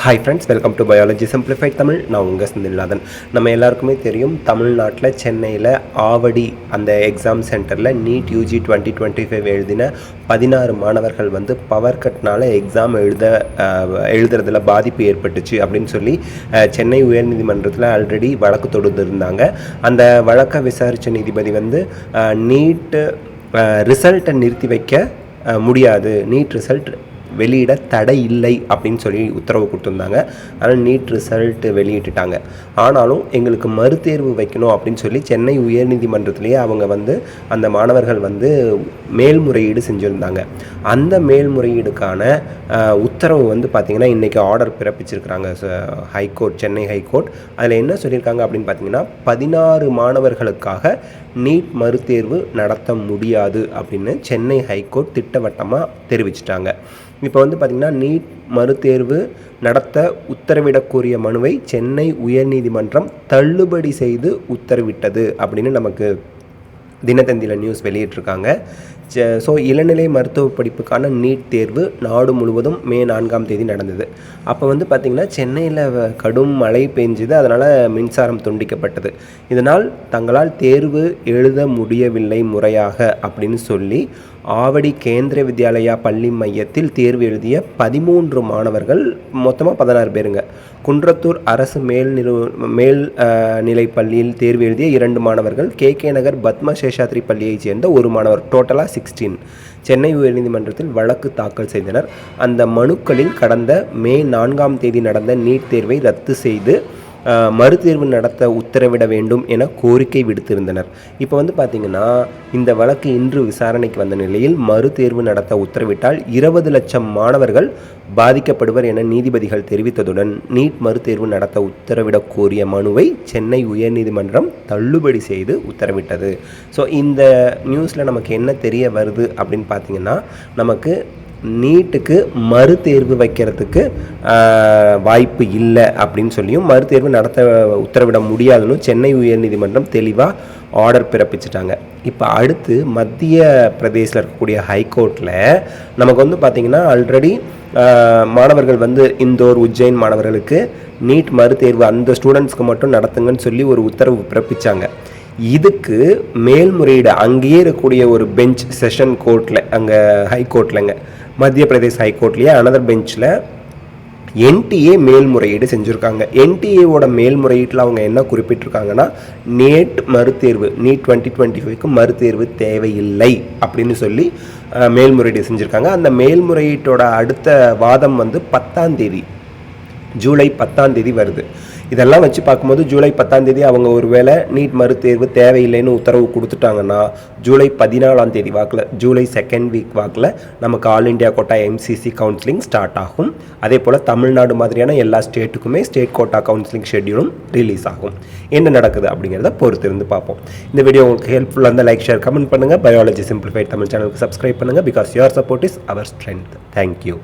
Hi friends welcome to biology simplified Tamil நான் உங்கள் செந்தில்நாதன். நம்ம எல்லாருக்குமே தெரியும் தமிழ்நாட்டில் சென்னையில் ஆவடி அந்த எக்ஸாம் சென்டரில் NEET UG twenty twenty five எழுதின பதினாறு மாணவர்கள் வந்து பவர் கட்னால் எக்ஸாம் எழுத எழுதுறதுல பாதிப்பு ஏற்பட்டுச்சு அப்படின்னு சொல்லி சென்னை உயர்நீதிமன்றத்தில் ஆல்ரெடி வழக்கு தொடுத்திருந்தாங்க. அந்த வழக்கை விசாரித்த நீதிபதி வந்து நீட்டு ரிசல்ட்டை நிறுத்தி வைக்க முடியாது. நீட் ரிசல்ட் வெளியிட தடை இல்லை அப்படின்னு சொல்லி உத்தரவு கொடுத்துருந்தாங்க. ஆனால் நீட் ரிசல்ட்டு வெளியிட்டுட்டாங்க. ஆனாலும் எங்களுக்கு மறுதேர்வு வைக்கணும் அப்படின்னு சொல்லி சென்னை உயர்நீதிமன்றத்திலேயே அவங்க வந்து அந்த மாணவர்கள் வந்து மேல்முறையீடு செஞ்சுருந்தாங்க. அந்த மேல்முறையீடுக்கான உத்தரவு வந்து பார்த்திங்கன்னா இன்றைக்கி order பிறப்பிச்சிருக்கிறாங்க high court Chennai high court அதில் என்ன சொல்லியிருக்காங்க அப்படின்னு பார்த்தீங்கன்னா பதினாறு மாணவர்களுக்காக நீட் மறுதேர்வு நடத்த முடியாது அப்படின்னு சென்னை ஹைகோர்ட் திட்டவட்டமாக தெரிவிச்சிட்டாங்க. இப்போ வந்து பார்த்திங்கன்னா நீட் மறுதேர்வு நடத்த உத்தரவிடக்கூடிய மனுவை சென்னை உயர்நீதிமன்றம் தள்ளுபடி செய்து உத்தரவிட்டது அப்படின்னு நமக்கு தினத்தந்தியில் நியூஸ் வெளியிட்டிருக்காங்க. ஸோ இளநிலை மருத்துவ படிப்புக்கான நீட் தேர்வு நாடு முழுவதும் மே நான்காம் தேதி நடந்தது. அப்போ வந்து பார்த்திங்கன்னா சென்னையில் கடும் மழை பெஞ்சுது அதனால் மின்சாரம் துண்டிக்கப்பட்டது. இதனால் தங்களால் தேர்வு எழுத முடியவில்லை முறையாக அப்படின்னு சொல்லி ஆவடி கேந்திர வித்யாலயா பள்ளி மையத்தில் தேர்வு எழுதிய பதிமூன்று மாணவர்கள் மொத்தமாக பதினாறு பேருங்க. குன்றத்தூர் அரசு மேல் நிறு மேல் நிலை பள்ளியில் தேர்வு எழுதிய இரண்டு மாணவர்கள் கே. கே. நகர் பத்ம சேஷாத்ரி பள்ளியைச் சேர்ந்த ஒரு மாணவர் டோட்டலாக சிக்ஸ்டீன். சென்னை உயர்நீதிமன்றத்தில் வழக்கு தாக்கல் செய்தனர். அந்த மனுக்களில் கடந்த மே நான்காம் தேதி நடந்த நீட் தேர்வை ரத்து செய்து மறுதேர்வு நடத்த உத்தரவிட வேண்டும் என கோரிக்கை விடுத்திருந்தனர். இப்போ வந்து பார்த்திங்கன்னா இந்த வழக்கு இன்று விசாரணைக்கு வந்த நிலையில் மறுதேர்வு நடத்த உத்தரவிட்டால் இருபது லட்சம் மாணவர்கள் பாதிக்கப்படுவர் என நீதிபதிகள் தெரிவித்ததுடன் நீட் மறுதேர்வு நடத்த உத்தரவிடக் கோரிய மனுவை சென்னை உயர்நீதிமன்றம் தள்ளுபடி செய்து உத்தரவிட்டது. ஸோ இந்த நியூஸில் நமக்கு என்ன தெரிய வருது அப்படின்னு பார்த்தீங்கன்னா நமக்கு நீட்டுக்கு மறுதேர்வு வைக்கிறதுக்கு வாய்ப்பு இல்லை அப்படின்னு சொல்லியும் மறுதேர்வு நடத்த உத்தரவிட முடியாதுன்னு சென்னை உயர்நீதிமன்றம் தெளிவாக ஆர்டர் பிறப்பிச்சிட்டாங்க. இப்போ அடுத்து மத்திய பிரதேசில் இருக்கக்கூடிய ஹைகோர்ட்டில் நமக்கு வந்து பார்த்திங்கன்னா ஆல்ரெடி மாணவர்கள் வந்து இந்தோர் உஜ்ஜைன் மாணவர்களுக்கு நீட் மறுதேர்வு அந்த ஸ்டூடெண்ட்ஸ்க்கு மட்டும் நடத்துங்கன்னு சொல்லி ஒரு உத்தரவு பிறப்பிச்சாங்க. இதுக்கு மேல்முறையீடு அங்கேயே இருக்கக்கூடிய ஒரு பெஞ்ச் செஷன் கோர்ட்டில் அங்கே ஹைகோர்ட்லங்க மத்திய பிரதேஷ் ஹைகோர்ட்லேயே அனதர் பெஞ்சில் என்டிஏ மேல்முறையீடு செஞ்சுருக்காங்க. என்டிஏவோட மேல்முறையீட்டில் அவங்க என்ன குறிப்பிட்டிருக்காங்கன்னா நேட் மறுதேர்வு நீட் டுவெண்ட்டி டுவெண்ட்டி ஃபைவ்க்கு மறுதேர்வு தேவையில்லை அப்படின்னு சொல்லி மேல்முறையீடு செஞ்சுருக்காங்க. அந்த மேல்முறையீட்டோட அடுத்த வாதம் வந்து பத்தாம் தேதி. ஜூலை பத்தாம் தேதி வருது. இதெல்லாம் வச்சு பார்க்கும்போது ஜூலை பத்தாம் தேதி அவங்க ஒருவேளை நீட் மறுதேர்வு தேவையில்லைன்னு உத்தரவு கொடுத்துட்டாங்கன்னா ஜூலை பதினாலாம் தேதி வாக்கில் ஜூலை செகண்ட் வீக் வாக்கில் நமக்கு all India quota MCC counselling start ஆகும். அதே போல் தமிழ்நாடு மாதிரியான எல்லா ஸ்டேட்டுக்குமே ஸ்டேட் கோட்டா கவுன்சிலிங் ஷெட்யூலும் ரிலீஸ் ஆகும். என்ன நடக்குது அப்படிங்கிறத பொறுத்து இருந்து பார்ப்போம். இந்த வீடியோ உங்களுக்கு ஹெல்ப்ஃபுல்லாக இருந்தால் லைக் ஷேர் கமெண்ட் பண்ணுங்கள் பயாலஜி சிம்பிளிஃபைட் தமிழ் சேனலுக்கு சப்ஸ்கிரைப் பண்ணுங்கள் because your support is our strength thank you